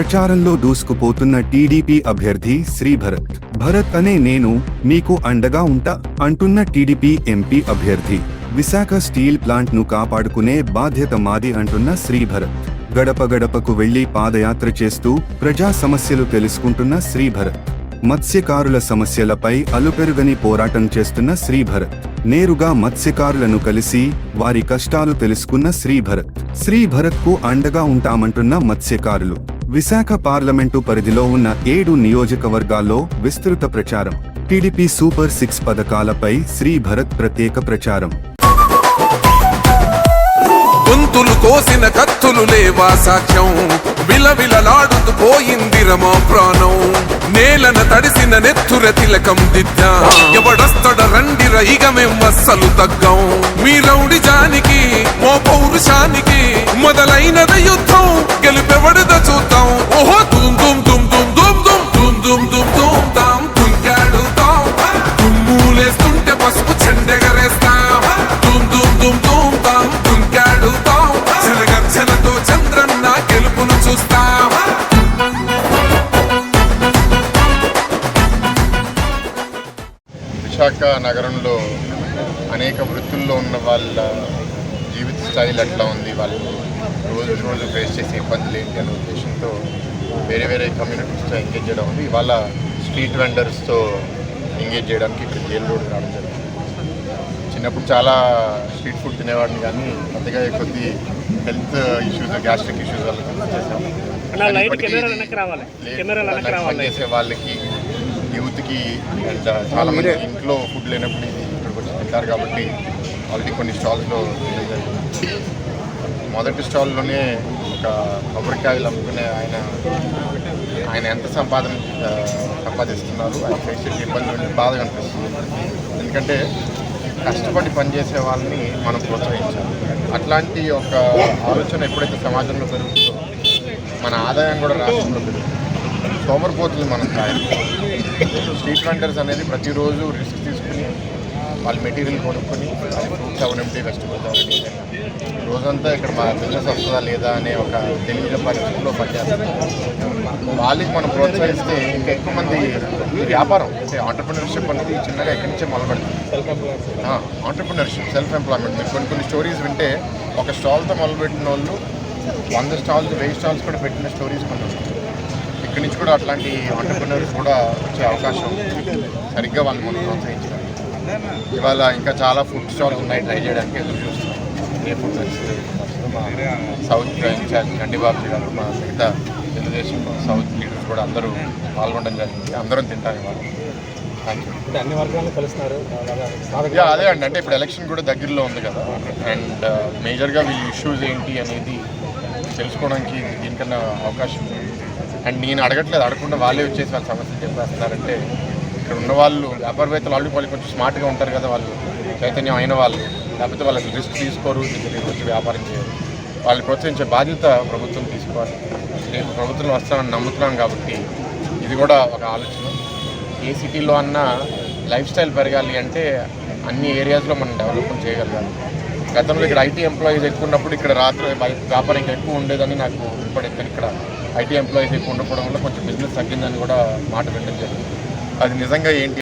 ప్రచారంలో దూసుకుపోతున్న టీడీపీ అభ్యర్థి శ్రీ భరత్. భరత్ అనే నేను మీకు అండగా ఉంటా అంటున్న టీడీపీ ఎంపీ అభ్యర్థి. విశాఖ స్టీల్ ప్లాంట్ను కాపాడుకునే బాధ్యత మాది అంటున్న శ్రీ భరత్. గడప గడపకు వెళ్ళి పాదయాత్ర చేస్తూ ప్రజా సమస్యలు తెలుసుకుంటున్న శ్రీ భరత్. మత్స్యకారుల సమస్యలపై అలుపెరుగని పోరాటం చేస్తున్న శ్రీభరత్ నేరుగా మత్స్యకారులను కలిసి వారి కష్టాలు తెలుసుకున్న శ్రీభరత్ శ్రీభరత్కు అండగా ఉంటామంటున్న మత్స్యకారులు. విశాఖ పార్లమెంటు పరిధిలో ఉన్న ఏడు నియోజకవర్గాల్లో విస్తృత ప్రచారం. టీడీపీ సూపర్ సిక్స్ పథకాలపై శ్రీ భరత్ ప్రత్యేక ప్రచారం. గొంతులు కోసిన కత్తులు లేవా సాక్ష్యం? విలవిలలాడుతూ పోయింది శరీరమా ప్రాణం. నేలన తడిసిన నెత్తుర తిలకం దిద్దా. ఎవడొస్తడ రండిర ఇక మేం అస్సలు తగ్గం. మీ రౌడి జానికి మో పౌరుషానికి మొదలైనద యుద్ధం. గెలుపెవడద చూద్దాం. ఓహో తుమ్ తుమ్ తుమ్ తుమ్ విశాఖ నగరంలో అనేక వృత్తుల్లో ఉన్న వాళ్ళ జీవిత స్టైల్ ఎట్లా ఉంది. వాళ్ళు రోజు రోజు ఫేస్ చేసే ఇబ్బందులు ఏంటి అనే ఉద్దేశంతో వేరే వేరే కమ్యూనిటీస్తో ఎంగేజ్ చేయడం ఉంది. ఇవాళ స్ట్రీట్ వెండర్స్తో ఎంగేజ్ చేయడానికి ఇక్కడ జైలు రోడ్ రావడం జరిగింది. చిన్నప్పుడు చాలా స్ట్రీట్ ఫుడ్ తినేవాడిని కానీ పెద్దగా కొద్ది హెల్త్ ఇష్యూస్ గ్యాస్ట్రిక్ ఇష్యూస్ వల్ల చేసాం పనిచేసే వాళ్ళకి యూత్కి చాలా మంది ఇంట్లో ఫుడ్ లేనప్పుడు ఇది ఇక్కడికి వచ్చి తింటారు కాబట్టి ఆల్రెడీ కొన్ని స్టాల్స్లో మొదటి స్టాల్లోనే ఒక కొబ్బరికాయలు అమ్ముకునే ఆయన ఆయన ఎంత సంపాదన సంపాదిస్తున్నారు ఆయన ఫేస్ చేసే ఇబ్బంది ఉంటే బాధగా అనిపిస్తుంది ఎందుకంటే కష్టపడి పనిచేసే వాళ్ళని మనం ప్రోత్సహించాలి. అట్లాంటి ఒక ఆలోచన ఎప్పుడైతే సమాజంలో పెరుగుతుందో మన ఆదాయం కూడా రాష్ట్రంలో పెరుగుతుంది. సోమరిపోతులు మనం కాయలు స్ట్రీట్ వెండర్స్ అనేది ప్రతిరోజు రిస్క్ తీసుకుని వాళ్ళు మెటీరియల్ కొనుక్కొని ఫ్రూట్స్ అవనంటే వెజిటబుల్స్ అవనంటే రోజంతా ఇక్కడ మా బిజినెస్ వస్తుందా లేదా అనే ఒక తెలియని పరిస్థితుల్లో పనిచేస్తారు వాళ్ళకి మనం ప్రోత్సహిస్తే ఇంకా ఎక్కువ మంది వ్యాపారం అంటే ఆంటర్ప్రినర్షిప్ అనేది చిన్నగా ఎక్కడి నుంచే మొదలుపెడుతుంది. ఆంటర్ప్రినర్షిప్ సెల్ఫ్ ఎంప్లాయ్మెంట్ మీరు కొన్ని కొన్ని స్టోరీస్ వింటే ఒక స్టాల్తో మొదలుపెట్టిన వాళ్ళు వంద స్టాల్స్ వెయ్యి స్టాల్స్ కూడా పెట్టిన స్టోరీస్ కొన్ని ఇక్కడి నుంచి కూడా అట్లాంటి ఆంటర్ప్రినర్స్ కూడా వచ్చే అవకాశం. సరిగ్గా వాళ్ళని మనం ప్రోత్సహించాలి ఇవాళ ఇంకా చాలా ఫుడ్ స్టాల్స్ ఉన్నాయి ట్రై చేయడానికి ఎదురు చూస్తున్నాం. ఏ ఫుడ్ మా సౌత్ ఇన్ఛార్జ్ గండిబాబు గారు మా మిగతా తెలుగుదేశం సౌత్ లీడర్స్ కూడా అందరూ పాల్గొనడం జరిగింది. అందరం తింటాం ఇవాళ. అన్ని వర్గాలను కలుస్తున్నారు. అదే అండి. అంటే ఇప్పుడు ఎలక్షన్ కూడా దగ్గరలో ఉంది కదా. అండ్ మేజర్గా వీళ్ళ ఇష్యూస్ ఏంటి అనేది తెలుసుకోవడానికి దీనికన్నా అవకాశం ఉంది. అండ్ నేను అడగట్లేదు అడగకుండా వాళ్ళే వచ్చేసి వాళ్ళ సమస్యలు చెప్పేస్తున్నారంటే ఇక్కడ ఉన్న వాళ్ళు వ్యాపారవేత్తలు ఆల్రెడీ వాళ్ళు కొంచెం స్మార్ట్గా ఉంటారు కదా వాళ్ళు చైతన్యం అయిన వాళ్ళు. లేకపోతే వాళ్ళకి రిస్క్ తీసుకోరు వచ్చి వ్యాపారం చేయరు. వాళ్ళని ప్రోత్సహించే బాధ్యత ప్రభుత్వం తీసుకోవాలి. రేపు ప్రభుత్వం వస్తానని నమ్ముతున్నాం కాబట్టి ఇది కూడా ఒక ఆలోచన. ఏ సిటీలో అన్నా లైఫ్ స్టైల్ పెరగాలి అంటే అన్ని ఏరియాస్లో మనం డెవలప్మెంట్ చేయగలగాలి. గతంలో ఇక్కడ ఐటీ ఎంప్లాయీస్ ఎక్కువ ఉన్నప్పుడు ఇక్కడ రాత్రి వ్యాపారం ఇంకా ఎక్కువ ఉండేదని నాకు వినపడింది. ఇక్కడ ఐటీ ఎంప్లాయీస్ ఎక్కువ ఉండకపోవడం వల్ల కొంచెం బిజినెస్ తగ్గిందని కూడా మాట వినడం జరిగింది. అది నిజంగా ఏంటి